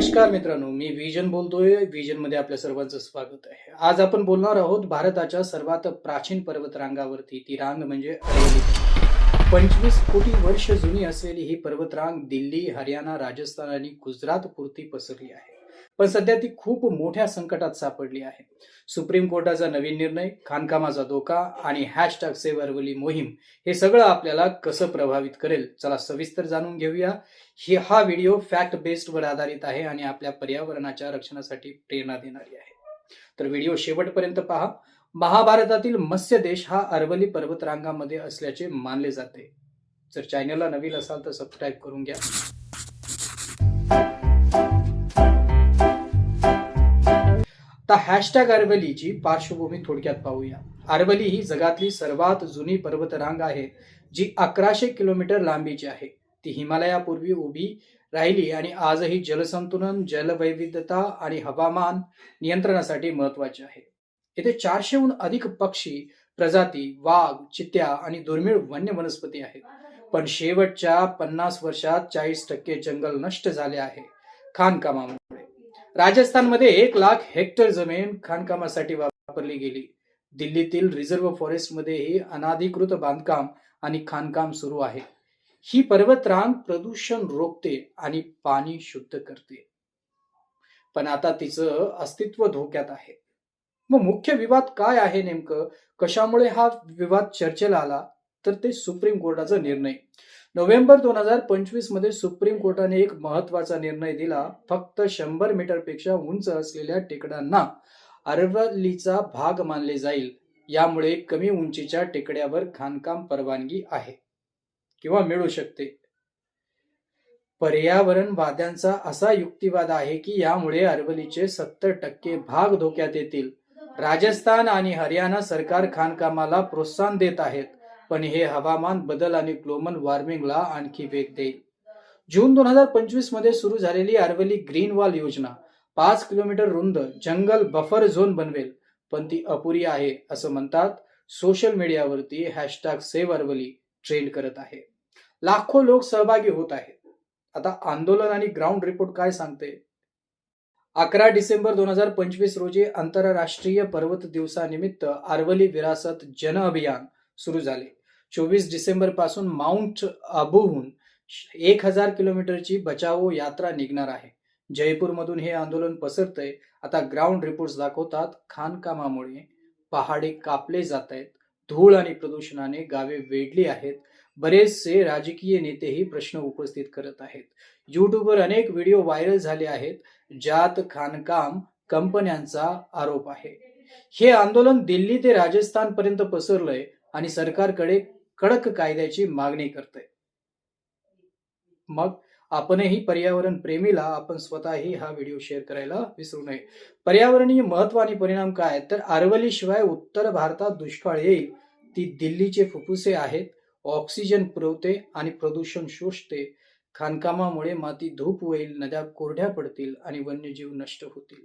नमस्कार मित्रांनो मी विजन बोलतोय. विजनमध्ये आपल्या सर्वांचं स्वागत आहे. आज आपण बोलणार आहोत भारताच्या सर्वात प्राचीन पर्वतरांगावरती. ती रांग म्हणजे अरेवली पंचवीस कोटी वर्ष जुनी असलेली ही पर्वतरांग दिल्ली हरियाणा राजस्थान आणि गुजरात पुरती पसरली आहे. पण सध्या ती खूप मोठ्या संकटात सापडली आहे. सुप्रीम कोर्टाचा नवीन निर्णय खानकामाचा धोका आणि हॅशटॅग सेव्ह अरवली मोहीम हे सगळं आपल्याला कसं प्रभावित करेल चला सविस्तर जाणून घेऊया. ही हा व्हिडिओ फॅक्ट बेस्डवर आधारित आहे आणि आपल्या पर्यावरणाच्या रक्षणासाठी प्रेरणा देणारी आहे. तर व्हिडिओ शेवटपर्यंत पहा. महाभारतातील मत्स्य देश हा अरवली पर्वतरांगामध्ये असल्याचे मानले जाते. जर चॅनलला नवीन असाल तर सबस्क्राईब करून घ्या. आता हॅशटॅग अरवलीची पार्श्वभूमी थोडक्यात पाहूया. अरवली ही जगातली सर्वात जुनी पर्वतरांग आहे जी अकराशे किलोमीटर लांबीची आहे. ती हिमालयापूर्वी उभी राहिली आणि आजही जलसंतुलन जलवैविध्यता आणि हवामान नियंत्रणासाठी महत्वाची आहे. येथे चारशेहून अधिक पक्षी प्रजाती वाघ चित्या आणि दुर्मिळ वन्य वनस्पती आहेत. पण शेवटच्या पन्नास वर्षात चाळीस टक्के जंगल नष्ट झाले आहे खाणकामामुळे राजस्थानमध्ये एक लाख हेक्टर जमीन खाणकामासाठी वापरली गेली. दिल्लीतील रिझर्व्ह फॉरेस्टमध्येही अनाधिकृत बांधकाम आणि खाणकाम सुरू आहे. ही पर्वतरांग प्रदूषण रोखते आणि पाणी शुद्ध करते. पण आता तिचं अस्तित्व धोक्यात आहे. मग मुख्य विवाद काय आहे नेमकं? कशामुळे हा विवाद चर्चेला आला? तर ते सुप्रीम कोर्टाचा निर्णय. नोव्हेंबर दोन हजार पंचवीसमध्ये सुप्रीम कोर्टाने एक महत्त्वाचा निर्णय दिला फक्त शंभर मीटरपेक्षा उंच असलेल्या टेकड्यांना अरवलीचा भाग मानले जाईल. यामुळे कमी उंचीच्या टेकड्यावर खाणकाम परवानगी आहे. किंवा मिळू शकते. पर्यावरणवाद्यांचा असा युक्तिवाद आहे की यामुळे अरवलीचे सत्तर टक्के भाग धोक्यात येतील. राजस्थान आणि हरियाणा सरकार खाणकामाला प्रोत्साहन देत आहेत. पण हे हवामान बदल आणि ग्लोबल वॉर्मिंगला आणखी वेग देईल. जून दोन हजार पंचवीसमध्ये सुरू झालेली अरवली ग्रीन वॉल योजना पाच किलोमीटर रुंद जंगल बफर झोन बनवेल. पण ती अपुरी आहे असं म्हणतात सोशल मीडियावरती हॅशटॅग सेव्ह अरवली ट्रेंड करत आहे. लाखो लोक सहभागी होत आहेत. आता आंदोलन आणि ग्राउंड रिपोर्ट काय सांगते? अकरा डिसेंबर दोन हजार पंचवीस रोजी आंतरराष्ट्रीय पर्वत दिवसानिमित्त अरवली विरासत जन अभियान सुरू झाले. चोवीस डिसेंबरपासून माउंट आबूहून एक हजार किलोमीटरची बचाव यात्रा निघणार आहे. जयपूरमधून हे आंदोलन पसरतंय. आता ग्राउंड रिपोर्ट्स दाखवतात खाणकामामुळे पहाडे कापले जात आहेत धूळ आणि प्रदूषणाने गावे वेढली आहेत. बरेचसे राजकीय नेतेही प्रश्न उपस्थित करत आहेत. युट्यूबवर अनेक व्हिडिओ व्हायरल झाले आहेत ज्यात खाणकाम कंपन्यांचा आरोप आहे. हे आंदोलन दिल्ली ते राजस्थान पर्यंत पसरलंय आणि सरकारकडे कडक कायद्याची मागणी करते मग आपणही पर्यावरण प्रेमीला आपण स्वतःही हा व्हिडिओ शेअर करायला विसरू नये. पर्यावरणीय महत्त्व आणि परिणाम काय? तर अरवलीशिवाय उत्तर भारतात दुष्काळ येईल ती दिल्लीचे फुफ्फुसे आहेत ऑक्सिजन पुरवते आणि प्रदूषण शोषते. खाणकामामुळे माती धूप होईल नद्या कोरड्या पडतील आणि वन्यजीव नष्ट होतील.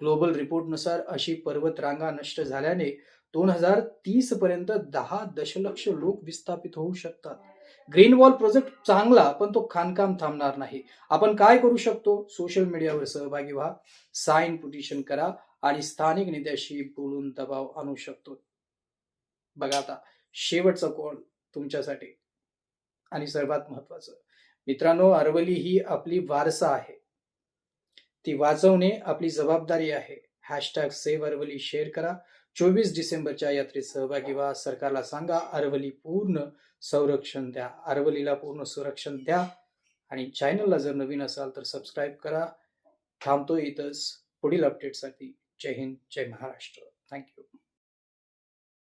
ग्लोबल रिपोर्टनुसार अशी पर्वत रांगा नष्ट झाल्याने दोन हजार तीस पर्यंत दहा दशलक्ष लोक विस्थापित होऊ शकतात. ग्रीन वॉल प्रोजेक्ट चांगला पण तो खाणकाम थांबणार नाही. आपण काय करू शकतो? सोशल मीडियावर सहभागी व्हा साईन पिटिशन करा आणि स्थानिक नेत्याशी बोलून दबाव आणू शकतो. बघा आता शेवटचा कॉल तुमच्यासाठी? आणि सर्वात महत्वाचं मित्रांनो अरवली ही आपली वारसा आहे. ती वाचवणे आपली जबाबदारी आहे. हॅशटॅग सेव्ह अरवली शेअर करा. चोवीस डिसेंबरच्या यात्रेत सहभागी व्हा. सरकारला सांगा अरवली पूर्ण संरक्षण द्या. अरवलीला पूर्ण संरक्षण द्या. आणि चॅनलला जर नवीन असाल तर सबस्क्राईब करा. थांबतो इथंच पुढील अपडेटसाठी जय हिंद जय महाराष्ट्र. Thank you